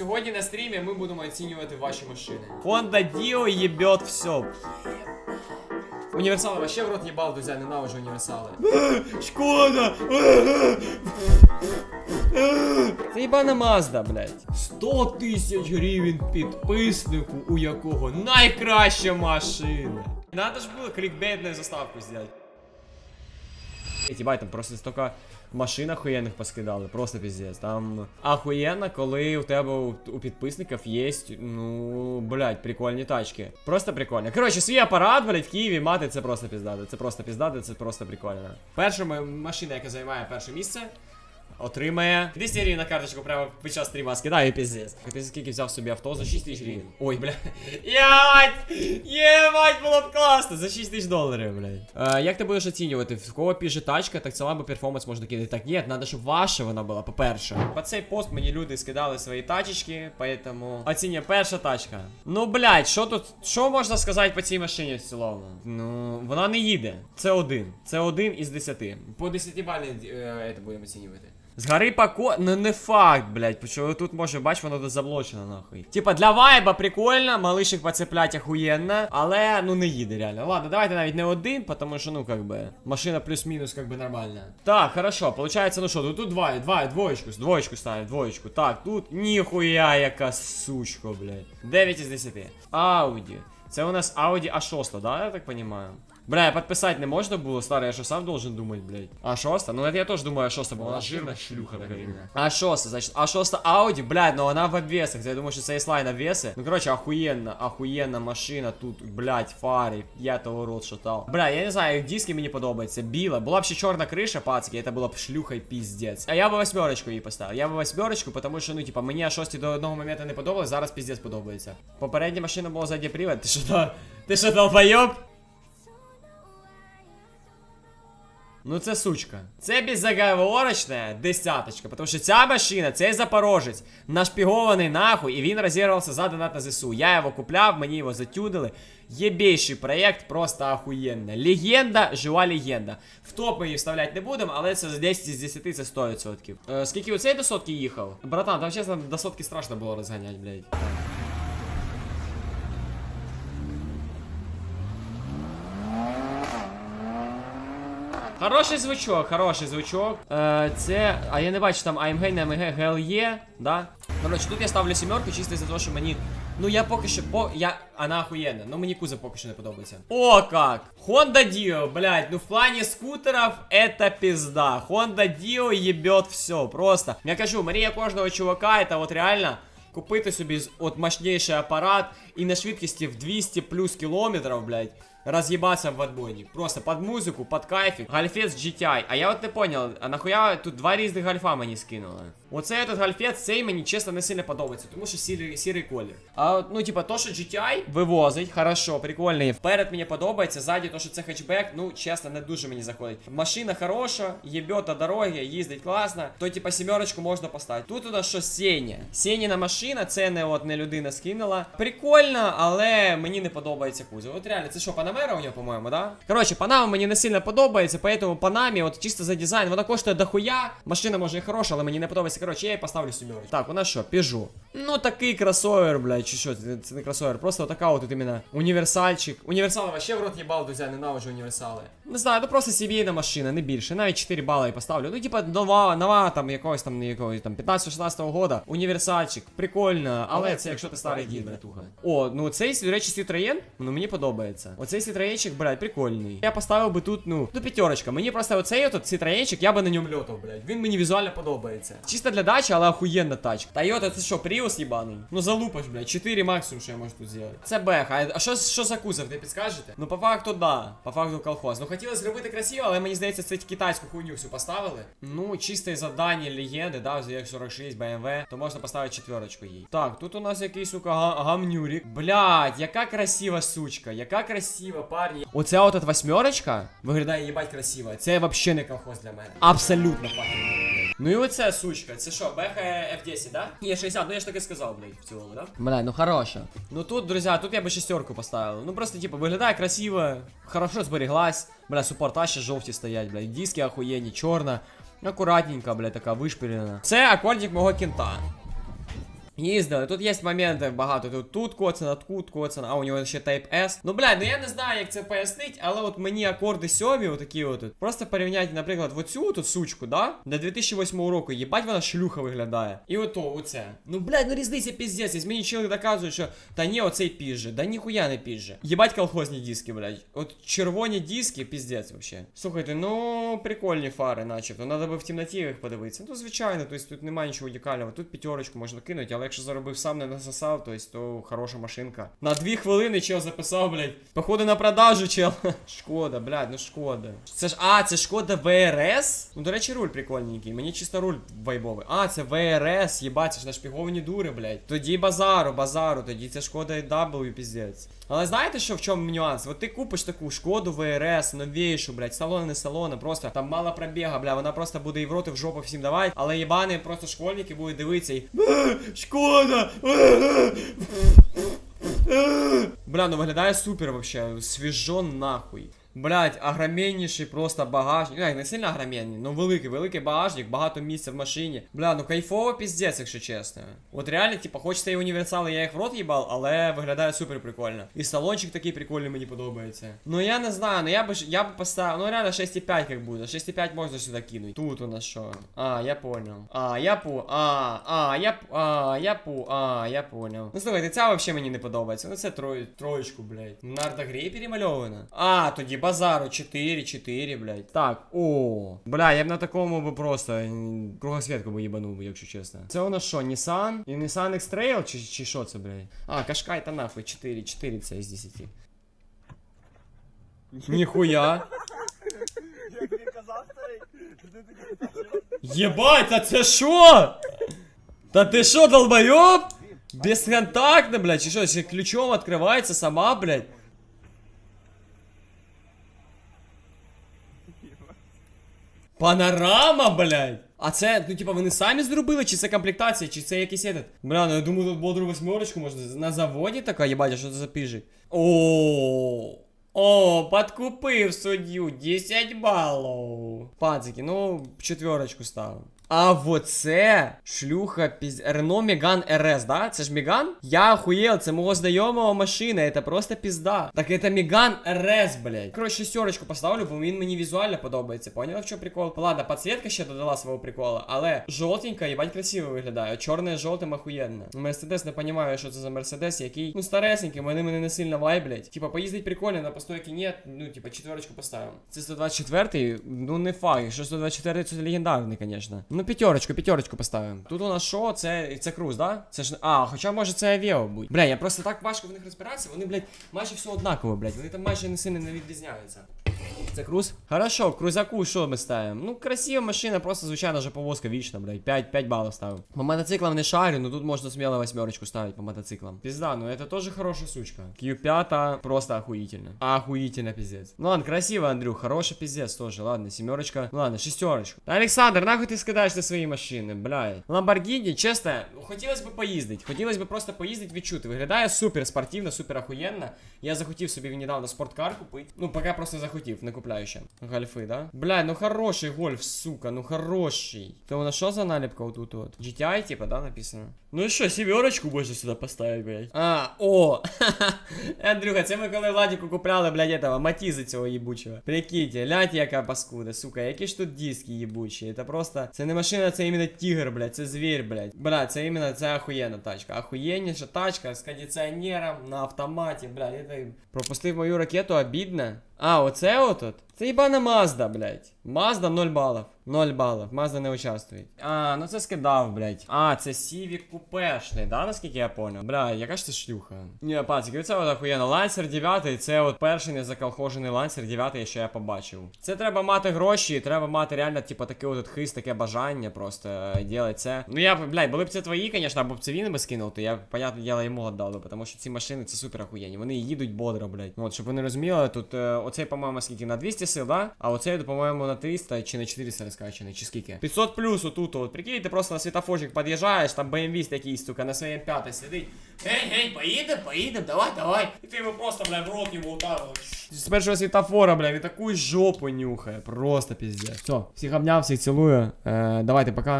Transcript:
Сьогодні на стрімі ми будемо оцінювати ваші машини. Honda Dio їбет все. Універсали вообще в рот їбал, друзі, ненавиджу універсали. Шкода! Це їбана Мазда, блядь. 100 тисяч гривень підписнику, у якого найкраща машина. Надо ж було клікбейтну заставку зробити. Ебать, там просто столько машин охуєнних поскидали, просто піздець. Там охуєнно, коли у тебе у, у підписників є, ну, блядь, прикольні тачки. Просто прикольно. Коротше, свій апарат, блядь, в Києві мати це просто піздати. Це просто піздати, це просто прикольно. Перша машина, яка займає перше місце. Отримає 200 гривень на карточку прямо під час стріма скидаю піздець. Ти скільки взяв собі авто за 6 тисяч гривень. Ой, бля. Єбать! Єбать, було б класно! За 6 тисяч доларів, блядь. Е, як ти будеш оцінювати? В кого піже тачка, так ціла би перформанс можна кидати. Так, ні, треба, щоб ваша вона була, по-перше. По цей пост мені люди скидали свої тачечки, поэтому оцінює перша тачка. Ну, блядь, що тут, що можна сказати по цій машині в цілому? Ну, вона не їде. Це один. Це один із десяти. По 10 бальний е, це будемо оцінювати. Згори пако... Ну не факт, блядь, почему тут може, бач, воно заблочено нахуй. Типа для вайба прикольно, малишик поцеплять охуєнно, але ну не їде реально. Ладно, давайте навіть не один, потому що, ну как би, машина плюс-мінус как би нормальна. Так, хорошо, получается, ну що, тут, тут два, два, двоечку, двоечку ставим, двоечку. Так, тут ніхуя яка сучка, блядь. 9 із 10. Ауді. Це у нас Audi A6, да, я так понимаю? Бля, подписать не можна було, старый, я що сам должен думать, блядь. А шоста? Ну это я тоже думаю, а шоста, бо вона жирна шлюха, блядь. А шоста, значит, а шоста Audi, блядь, ну вона в обвесах, я думаю, що це S-Line обвеси. Ну короче, охуєнна, охуєнна машина тут, блядь, фари, я того рот шатав. Бля, я не знаю, диски мені подобаються, біла. Була б ще чорна криша, пацки, це була б шлюха піздець. А я би восьмерочку їй поставив. Я би восьмерочку, тому що, ну, типа, мені а шості до одного моменту не подобалось, зараз піздець подобається. Попередня машина була задній привод, ти що та? Ти що долбойоб? Ну це сучка. Це безоговорочна десяточка, тому що ця машина, цей запорожець, нашпігований нахуй, і він розірвався за донат на ЗСУ. Я його купляв, мені його затюдили. Єбейший проєкт, просто охуєнно. Легенда, жива легенда. В топ ми її вставляти не будемо, але це з 10 з 10 це 100%. Е, скільки цей до сотки їхав? Братан, там чесно до сотки страшно було розганяти, блядь. Хороший звучок, хороший звучок. Е, це. А я не бачу там AMG, не AMG, GLE, да? Короче, тут я ставлю сімерку чисто за те, що мені. Ну я поки що по. Я. Вона охуєнна. Ну мені кузов поки що не подобається. О, как! Honda Dio, блядь, ну в плане скутеров это пизда. Honda Dio ебет все. Просто. Я кажу, Марія кожного чувака, это вот реально. Купити собі з- от мощніший апарат і на швидкості в 200 плюс кілометрів, блядь, Роз'їбатися в отбойник. Просто под музыку, под кайфик. Гальфець GTI. А я вот не понял, а нахуя тут два різних гальфа мені скинули? Оцей этот гальфець, цей мені чесно не сильно подобається, тому що сірий, сірий колір. А ну, типа, то, що GTI вивозить, хорошо, прикольний. Вперед мені подобається, ззаді то, що це хетчбек, ну, чесно, не дуже мені заходить. Машина хороша, єбет до дороги, їздить класно, то, типа, сімерочку можна поставити. Тут у нас що Сеня. Сеніна машина, це не от не людина скинула. Прикольно, але мені не подобається кузов. От реально, це що, Панамера у нього, по-моєму, да? Коротше, Панама мені не сильно подобається, поэтому Панамі, от чисто за дизайн, вона коштує дохуя. Машина може і хороша, але мені не подобається. Коротше, я ей поставлю семерочку. Так, у нас что, Peugeot. Ну такий кросовер, блядь, чи що, це, це не кросовер, просто така от тут іменно універсальчик. Універсали вообще в рот їбал, друзі, ненавиджу універсали. Не знаю, ну просто сімейна машина, не більше. Навіть 4 бали я поставлю. Ну, типа, нова, нова там якогось там якогось там 15-16 года. Універсальчик, прикольно, але це якщо ти старий дід, братуха. О, ну цей, до речі, Citroen, ну мені подобається. Оцей Citroenчик, блядь, прикольний. Я поставив би тут, ну, ну п'ятерочка. Мені просто оцей от Citroenчик, я би на ньому льотав, блядь. Він мені візуально подобається. Чисто для дачі, але охуєнна тачка. Toyota, це що, Prius їбаний? Ну залупаш, блядь, 4 максимум, що я можу тут зробити. Це беха. А що, що за кузов, ви підскажете? Ну, по факту, да. По факту колхоз. Ну хотіли зробити красиво, але мені здається, це китайську хуйню всю поставили. Ну, чисте завдання легенди, да, як 46 BMW, то можна поставити четверочку їй. Так, тут у нас якийсь, сука, га- гамнюрік. Блядь, яка красива сучка, яка красива, парні. Оця от восьмерочка виглядає їбать красиво. Це вообще не колхоз для мене. Абсолютно факт. Ну і оце сучка, це що, беха F10, да? Є 60, ну я ж так і сказав, блядь, в цілому, да? Бля, ну хороша. Ну тут, друзі, тут я би шестерку поставив. Ну просто, типу, виглядає красиво, хорошо зберіглась. Бля, супорта ще жовті стоять, блядь, диски охуєнні, чорна. Акуратненька, бля, така вишпілена. Це акордик мого кінта. Їздили. Тут є моменти багато. Тут тут коцано, тут коцано, а у нього ще Type S. Ну, блядь, ну я не знаю, як це пояснити, але от мені акорди сьомі, отакі от. Просто порівняти, наприклад, оцю тут сучку, да? До 2008 року, їбать, вона шлюха виглядає. І ото, оце. Ну, блядь, ну різниця піздець. І мені чоловік доказує, що та ні, оцей пізже. Да ніхуя не пізже. Їбать колхозні диски, блядь. От червоні диски, піздець вообще. Слухайте, ну прикольні фари, начебто. Надо би в темноті їх подивитися. Ну, звичайно, тобто тут немає нічого унікального. Тут п'ятерочку можна кинути, але якщо заробив сам не насосав, то, есть, то хороша машинка. На дві хвилини чел записав, блядь. Походу на продажу, чел. шкода, блядь, ну шкода. Це ж. А, це шкода ВРС? Ну, до речі, руль прикольненький. Мені чисто руль вайбовий. А, це ВРС, їбать, це ж нашпіговані дури, блядь. Тоді базару, базару, тоді це шкода W, піздець. Але знаєте, що в чому нюанс? От ти купиш таку шкоду ВРС, новішу, блядь, салон не салона, просто там мало пробіга, бля, вона просто буде і в роти в жопу всім давати, але єбани просто школьники будуть дивитися і. «Е, Шкода! Е, е». Бля, ну виглядає супер вообще, свіжо нахуй. Блять, огроменніший просто багажник. Ну, як, не сильно огроменний, ну великий, великий багажник, багато місця в машині. Бля, ну кайфово піздець, якщо чесно. От реально, типа, хочеться і універсали, я їх в рот їбав, але виглядає супер прикольно. І салончик такий прикольний мені подобається. Ну я не знаю, ну я ж- я би поставив. Ну реально 6,5 як буде. 6,5 можна сюди кинуть. Тут у нас що? А, я понял. А, я пу. А, а, я а, я пу. А, я понял. Ну слухайте, ця взагалі мені не подобається. Ну це трой, троєчку, блядь. Нардогрей перемальована. А, тоді базару 4, 4, блядь. Так, о. Бля, я б на такому би просто м, кругосвітку би їбанув би, якщо чесно. Це у нас що, Nissan? І Nissan X-Trail чи, чи що це, блядь? А, Кашкай та нахуй, 4, 4 це із 10. Ніхуя. Як він казав старий, що ти такий Єбать, та це що? Та ти що, долбойоб? Безконтактно, блядь, чи що, ще ключом відкривається сама, блядь? Панорама, блядь. А це, ну типа, вони самі зробили, чи це комплектація, чи це якийсь этот? Бля, ну я думаю, тут бодру восьмерочку можна на заводі така, ебать, а що це за піжик? О, о, подкупив суддю, 10 балів. Пацики, ну, четверочку ставив. А вот це шлюха піз... Рено Меган РС, да? Це ж Меган? Я охуел, це мого знайомого машина, это просто пізда. Так это Меган РС, блядь. Короче, шестерочку поставлю, бо він мені візуально подобається. Поняла, в чому прикол? Ладно, підсвітка ще додала свого прикола, але жовтенька, їбать, красиво виглядає. Чорне з жовтим охуєнно. Мерседес не розумію, що це за мерседес, який, ну, старесенький, вони мене не сильно вайблять. Типа, поїздить прикольно, на постойки нет, ну, типа, четверочку поставимо. Це 124, ну не факт, якщо 124 це легендарний, конечно. Ну, п'ятерочку, п'ятерочку поставимо. Тут у нас що? Це, це круз, да? Це ж, а, хоча може це авіо будь. Бля, я просто так важко в них розбиратися, вони, блядь, майже все однаково, блядь, вони там майже не сильно не відрізняються. Це круз? Хорошо, крузаку що ми ставимо? Ну, красива машина, просто звичайно вже повозка вічна, блядь. 5, 5 балів ставив. По мотоциклам не шарю, ну тут можна смело восьмерочку ставить по мотоциклам. Пизда, ну это тоже хорошая сучка. Q5 просто охуительно. Охуительно, пиздец. Ну ладно, красиво, Андрюх, хороший пиздец тоже. Ладно, семерочка. Ну ладно, шестерочку. Александр, нахуй ти скидаєш на свої машини, блядь. Ламборгіні, чесно, хотілося б поїздити. Хотілося б просто поїздити, відчути. Виглядає супер спортивно, супер охуєнно. Я захотів собі недавно спорткар купити. Ну, поки просто захотів, не купляю ще. Гольфи, да? Бля, ну хороший гольф, сука, ну хороший. Ти у нас що за наліпка отут от? GTI, типа, да, написано? Ну і що, сімерочку можна сюди поставити, блядь. А, о! Андрюха, це ми коли Владіку купляли, блядь, этого, матізи цього їбучого. Прикиньте, гляньте, яка паскуда, сука, які ж тут диски їбучі. Це просто, це не машина, це іменно тігр, блядь, це звір, блядь. Бля, це іменно, це охуєнна тачка. Охуєнніша тачка з кондиціонером на автоматі, блядь. Это... Пропустив мою ракету, обідно. А, оце отут? Це ебана Мазда, блядь. Мазда 0 балів. 0 балів. Мазда не участвує. А, ну це скидав, блядь. А, це Civic купешний, да, наскільки я понял? Бля, яка ж це шлюха? Ні, пацики, це от охуєнно. Лансер 9, це от перший незаколхожений лансер 9, що я побачив. Це треба мати гроші, треба мати реально, типу, такий от хист, таке бажання просто е, ділати це. Ну я, блядь, були б це твої, звісно, або б це він би скинув, то я, понятне діло, йому віддав би, тому що ці машини це супер охуєнні. Вони їдуть бодро, блядь. От, щоб ви не розуміли, тут е, оцей, по-моєму, скільки на 200 сил, да? А оцей, по-моєму, на 300 чи на 400 розкачаний, чи скільки. 500 плюс отут, от, прикинь, ти просто на світофорчик під'їжджаєш, там BMW якийсь, сука, на своєму п'яте сидить. Гей, гей, поїдемо, поїдемо, давай, давай. І ти йому просто, бля, в рот йому ударив. З першого світофора, бля, він таку жопу нюхає. Просто піздець. Все, всіх обняв, всіх цілую. Е, давайте, пока.